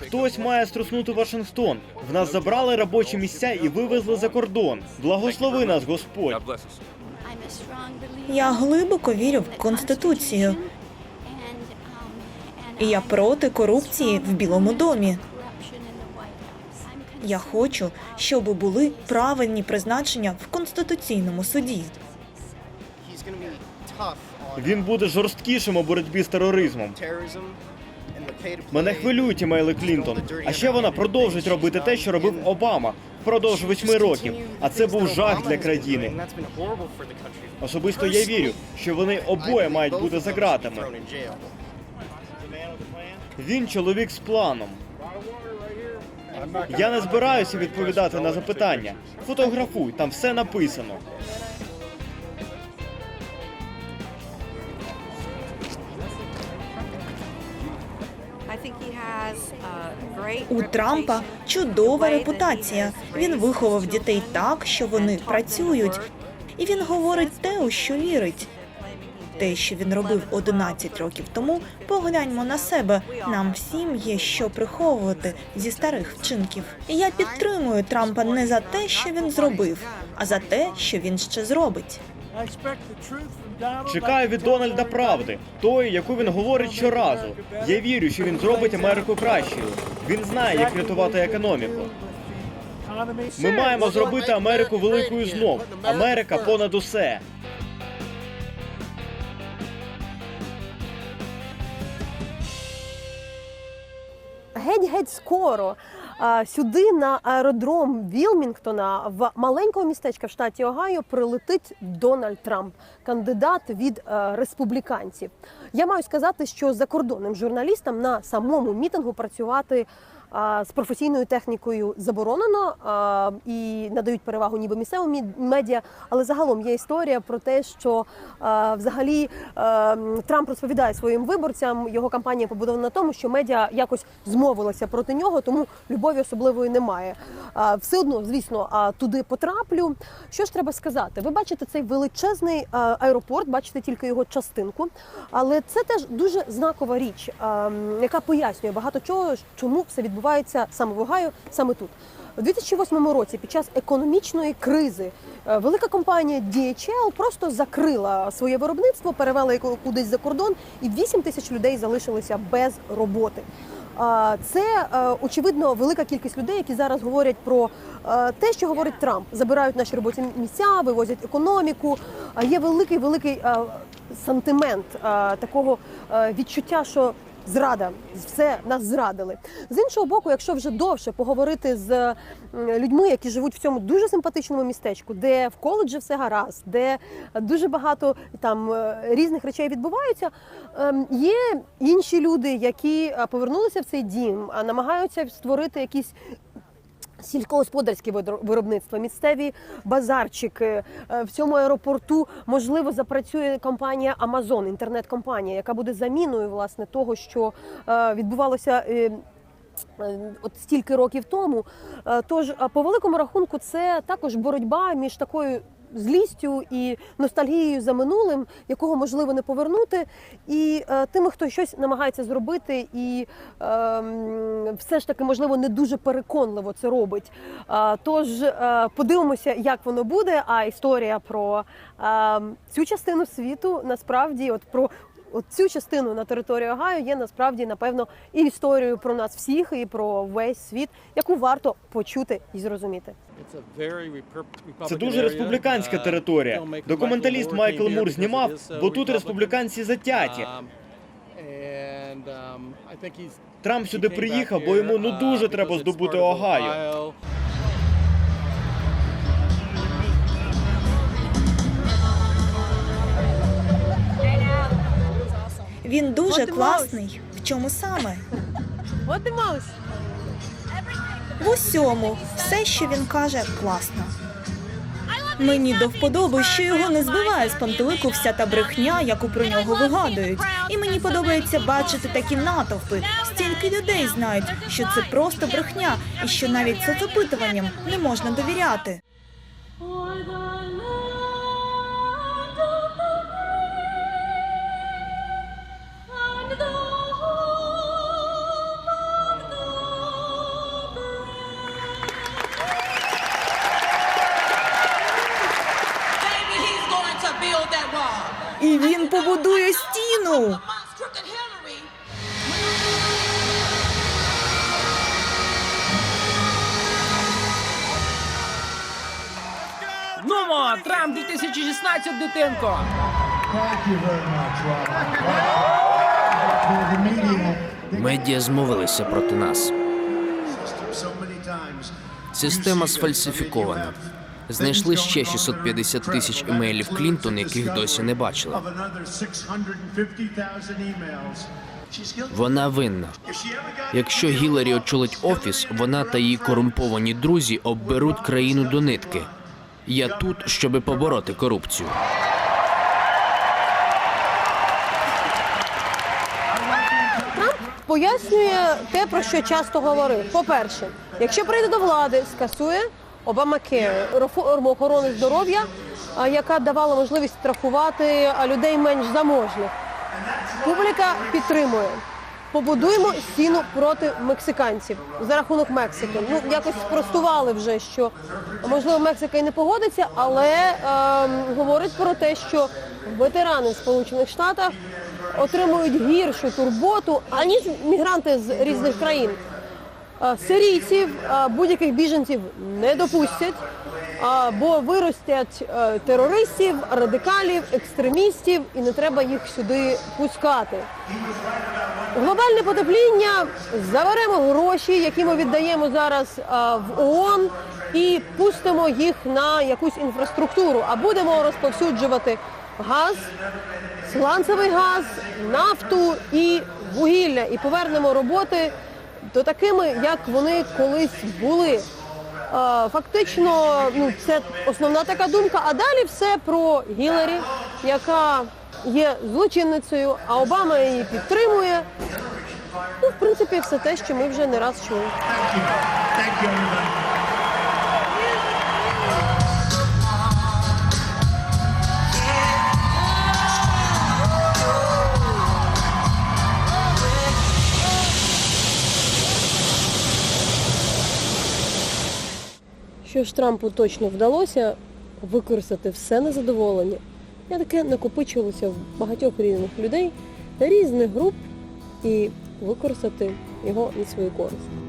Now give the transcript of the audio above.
Хтось має струснути Вашингтон. В нас забрали робочі місця і вивезли за кордон. Благослови нас, Господь. Я глибоко вірю в конституцію. І я проти корупції в Білому домі. Я хочу, щоб були правильні призначення в конституційному суді. Він буде жорсткішим у боротьбі з тероризмом. Мене хвилюють імейли Клінтон. А ще вона продовжить робити те, що робив Обама впродовж восьми років. А це був жах для країни. Особисто я вірю, що вони обоє мають бути за ґратами. Він чоловік з планом. Я не збираюся відповідати на запитання. Фотографуй, там все написано. У Трампа чудова репутація. Він виховав дітей так, що вони працюють, і він говорить те, у що вірить. Те, що він робив 11 років тому, погляньмо на себе. Нам всім є що приховувати зі старих вчинків. Я підтримую Трампа не за те, що він зробив, а за те, що він ще зробить. Чекаю від Дональда правди, тої, яку він говорить щоразу. Я вірю, що він зробить Америку кращою. Він знає, як рятувати економіку. Ми маємо зробити Америку великою знов. Америка понад усе. геть-геть скоро сюди на аеродром Вілмінгтона в маленького містечка в штаті Огайо прилетить Дональд Трамп, кандидат від е, республіканців. Я маю сказати, що закордонним журналістам на самому мітингу працювати. З професійною технікою заборонено і надають перевагу ніби місцевим медіа. Але загалом є історія про те, що взагалі Трамп розповідає своїм виборцям. Його кампанія побудована на тому, що медіа якось змовилася проти нього, тому любові особливої немає. Все одно, звісно, туди потраплю. Що ж треба сказати? Ви бачите цей величезний аеропорт, бачите тільки його частинку, але це теж дуже знакова річ, яка пояснює багато чого, чому все відбувається саме в Огайо, саме тут. У 2008 році, під час економічної кризи, е, велика компанія DHL просто закрила своє виробництво, перевела його кудись за кордон, і 8 тисяч людей залишилися без роботи. Це е, очевидно велика кількість людей, які зараз говорять про е, те, що говорить Трамп: забирають наші робочі місця, вивозять економіку. А Є великий великий сантимент такого відчуття, що зрада, все нас зрадили. З іншого боку, якщо вже довше поговорити з людьми, які живуть в цьому дуже симпатичному містечку, де в коледжі все гаразд, де дуже багато там е, різних речей відбуваються, ем, є інші люди, які повернулися в цей дім, а намагаються створити якісь Сільськогосподарське видро- виробництво, місцеві базарчики Е, в цьому аеропорту можливо запрацює компанія Amazon, інтернет-компанія, яка буде заміною власне того, що е, відбувалося. е, е, От стільки років тому. Е, Тож, е, по великому рахунку, це також боротьба між такою злістю і ностальгією за минулим, якого можливо не повернути, і е, тими, хто щось намагається зробити, і е, все ж таки, можливо, не дуже переконливо це робить. Е, Тож е, подивимося, як воно буде. А історія про е, цю частину світу насправді, от про. От цю частину на території Огайо є насправді напевно і історією про нас всіх, і про весь світ, яку варто почути і зрозуміти. Це дуже республіканська територія. Документаліст Майкл Мур знімав, бо тут республіканці затяті. Трамп сюди приїхав, бо йому ну дуже треба здобути Огайо. Він дуже класний. В чому саме? От. В усьому, все, що він каже, класно. Мені до вподоби, що його не збиває з пантелику вся та брехня, яку про нього вигадують. І мені подобається бачити такі натовпи. Стільки людей знають, що це просто брехня, і що навіть соцопитуванням не можна довіряти. І він побудує стіну. Нумо, Трамп 2016, дитинко! Медіа змовилися проти нас. Система сфальсифікована. Знайшли ще 650 тисяч емейлів Клінтон, яких досі не бачили. Of another 650,000 emails. She's guilty. Вона винна. Якщо Гіларі очолить офіс, вона та її корумповані друзі обберуть країну до нитки. Я тут, щоби побороти корупцію. пояснює те, про що часто говорив. По-перше, якщо прийде до влади, скасує Обамакер, реформу охорони здоров'я, яка давала можливість страхувати людей менш заможних. Публіка підтримує. Побудуємо стіну проти мексиканців за рахунок Мексики. Ну якось спростували вже, що можливо Мексика і не погодиться, але ем, говорить про те, що ветерани Сполучених Штатах отримують гіршу турботу аніж мігранти з різних країн. Сирійців, будь-яких біженців не допустять, бо виростять е, терористів, радикалів, екстремістів, і не треба їх сюди пускати. Глобальне потепління заберемо гроші, які ми віддаємо зараз в ООН, і пустимо їх на якусь інфраструктуру, а будемо розповсюджувати газ, сланцевий газ, нафту і вугілля, і повернемо роботи до такими, як вони колись були. Е, Фактично, ну це основна така думка. А далі все про Гіларі, яка є злочинницею, а Обама її підтримує. Ну, в принципі, все те, що ми вже не раз чули. Що ж Трампу точно вдалося використати все незадоволення. Я таке накопичувалося в багатьох різних людей різних груп і використати його на свою користь.